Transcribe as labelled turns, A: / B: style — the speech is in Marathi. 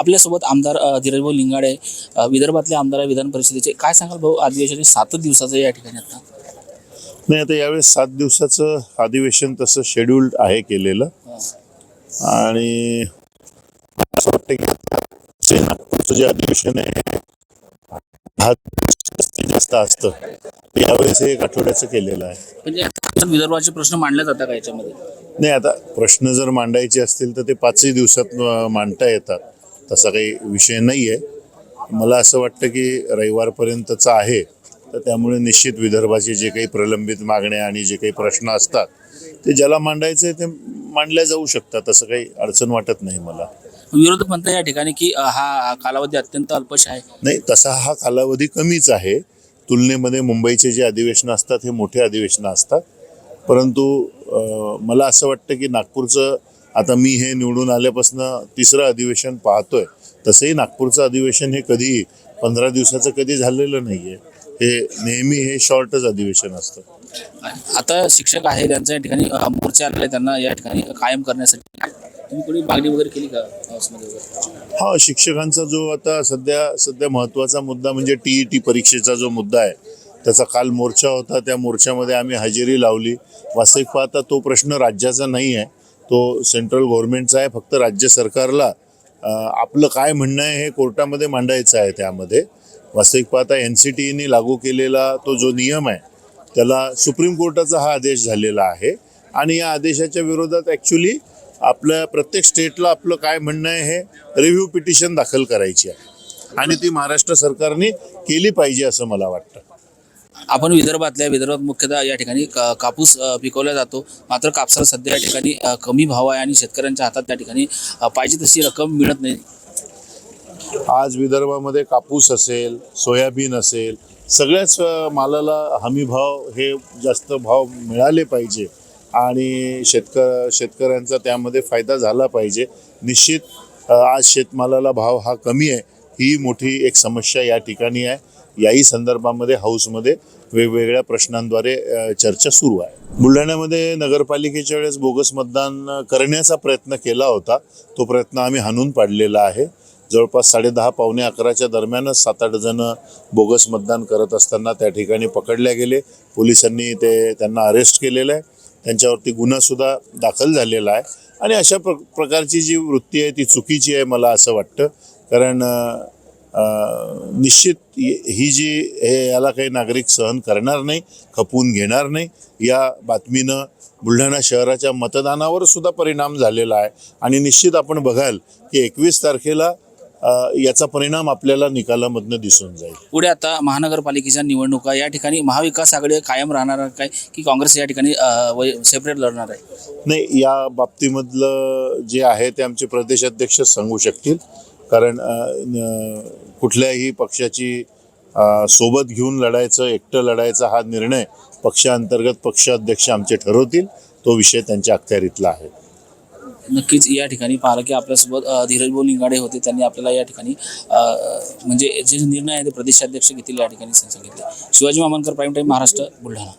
A: आपल्यासोबत आमदार धीरजभाऊ लिंगाडे विदर्भातले आमदार विधान परिषदेचे. काय सांगाल भाऊ अधिवेशन सातच दिवसाचं या ठिकाणी आता?
B: नाही आता यावेळेस सात दिवसाचं अधिवेशन तसं शेड्यूल्ड आहे केलेलं. आणि असं वाटतं की नागपूरचं जे अधिवेशन आहे जास्त असतं. यावेळेस हे एक आठवड्याचं केलेलं आहे.
A: म्हणजे विदर्भाचे प्रश्न मांडले जातात का याच्यामध्ये?
B: नाही आता प्रश्न जर मांडायचे असतील तर ते पाचही दिवसात मांडता येतात. तसा काही विषय नाही आहे मला असं वाटतं की रविवारपर्यंतचं आहे. तर त्यामुळे निश्चित विदर्भाचे जे काही प्रलंबित मागण्या आणि जे काही प्रश्न असतात ते ज्याला मांडायचे आहे ते मांडल्या जाऊ शकतात असं काही अडचण वाटत नाही मला.
A: विरोधक म्हणतात या ठिकाणी की हा कालावधी अत्यंत अल्पश आहे.
B: नाही तसा हा कालावधी कमीच आहे. तुलनेमध्ये मुंबईचे जे अधिवेशनं असतात हे मोठे अधिवेशनं असतात. परंतु मला असं वाटतं की नागपूरचं आता मी हे निवडून आल्यापासून तिसरं अधिवेशन पाहतोय. तसंही नागपूरचं अधिवेशन हे कधी पंधरा दिवसाचं कधी झालेलं नाही आहे हे नेहमी हे शॉर्टच अधिवेशन असतं.
A: आता शिक्षक आहे त्यांच्या या ठिकाणी मोर्चा आलेला आहे त्यांना या ठिकाणी कायम करण्यासाठी. तुम्ही कोणी मागणी वगैरे केली का हाऊसमध्ये वगैरे
B: हा शिक्षकांचा जो आता सध्या सध्या महत्त्वाचा मुद्दा म्हणजे टी ई टी परीक्षेचा जो मुद्दा आहे त्याचा काल मोर्चा होता त्या मोर्चामध्ये आम्ही हजेरी लावली. वास्तविक पाहता तो प्रश्न राज्याचा नाही आहे तो सेंट्रल गव्हर्नमेंटचा आहे फक्त राज्य सरकारला आपलं काय म्हणणं आहे हे कोर्टामध्ये मांडायचं आहे त्यामध्ये. वास्तविक पाहता एन सी टी ईने लागू केलेला तो जो नियम आहे त्याला सुप्रीम कोर्टाचा हा आदेश झालेला आहे. आणि या आदेशाच्या विरोधात ॲक्च्युली आपल्या प्रत्येक स्टेटला आपलं काय म्हणणं आहे हे रिव्ह्यू पिटिशन दाखल करायची आहे. आणि ती महाराष्ट्र सरकारने केली पाहिजे असं मला वाटतं.
A: आपण विदर्भातल्या विदर्भात मुख्यतः या ठिकाणी कापूस पिकवला जातो. मात्र कापसाला सध्या या ठिकाणी कमी भाव आहे आणि शेतकऱ्यांच्या हातात त्या ठिकाणी पाहिजे तशी रक्कम मिळत नाही.
B: आज विदर्भामध्ये कापूस असेल सोयाबीन असेल सगळ्याच मालाला हमी भाव हे जास्त भाव मिळाले पाहिजे. आणि शेतक शेतकऱ्यांचा त्यामध्ये फायदा झाला पाहिजे. निश्चित आज शेतमालाला भाव हा कमी आहे. ही मोठी एक समस्या या ठिकाणी आहे. याही संदर्भामध्ये हाऊसमध्ये वेगवेगळ्या प्रश्नांद्वारे चर्चा सुरू आहे. बुलढाण्यामध्ये नगरपालिकेच्या वेळेस बोगस मतदान करण्याचा प्रयत्न केला होता. तो प्रयत्न आम्ही हाणून पाडलेला आहे. जवळपास साडेदहा पावणे अकराच्या दरम्यानच सात आठ जण बोगस मतदान करत असताना त्या ठिकाणी पकडल्या गेले. पोलिसांनी ते त्यांना अरेस्ट केलेलं आहे. त्यांच्यावरती गुन्हासुद्धा दाखल झालेला आहे. आणि अशा प्र प्रकारची जी वृत्ती आहे ती चुकीची आहे मला असं वाटतं. कारण निश्चित ही जी हे याला काही नागरिक सहन करणार नाही खपवून घेणार नाही या बातमीनं बुलढाणा शहराच्या मतदानावर सुद्धा परिणाम झालेला आहे. आणि निश्चित आपण बघाल की एकवीस तारखेला याचा परिणाम आपल्याला निकालामधनं दिसून जाईल.
A: पुढे आता महानगरपालिकेच्या निवडणुका या ठिकाणी महाविकास आघाडी कायम राहणार आहे काय की काँग्रेस या ठिकाणी सेपरेट लढणार आहे?
B: नाही या बाबतीमधलं जे आहे ते आमचे प्रदेशाध्यक्ष सांगू शकतील. कारण कुठल्याही पक्षाची सोबत घेऊन लढायचं एकटं लढायचा हा निर्णय पक्षांतर्गत पक्षाध्यक्ष आमचे ठरवतील तो विषय त्यांच्या अखत्यारीतला आहे.
A: नक्कीच या ठिकाणी पाहिलं की आपल्यासोबत धीरज धीरजभाऊ निंगाडे होते. त्यांनी आपल्याला या ठिकाणी म्हणजे जे निर्णय आहे ते प्रदेशाध्यक्ष घेतील या ठिकाणी सांगितले शिवाजी मामनकर प्राईम टाईम महाराष्ट्र बुलढाणा.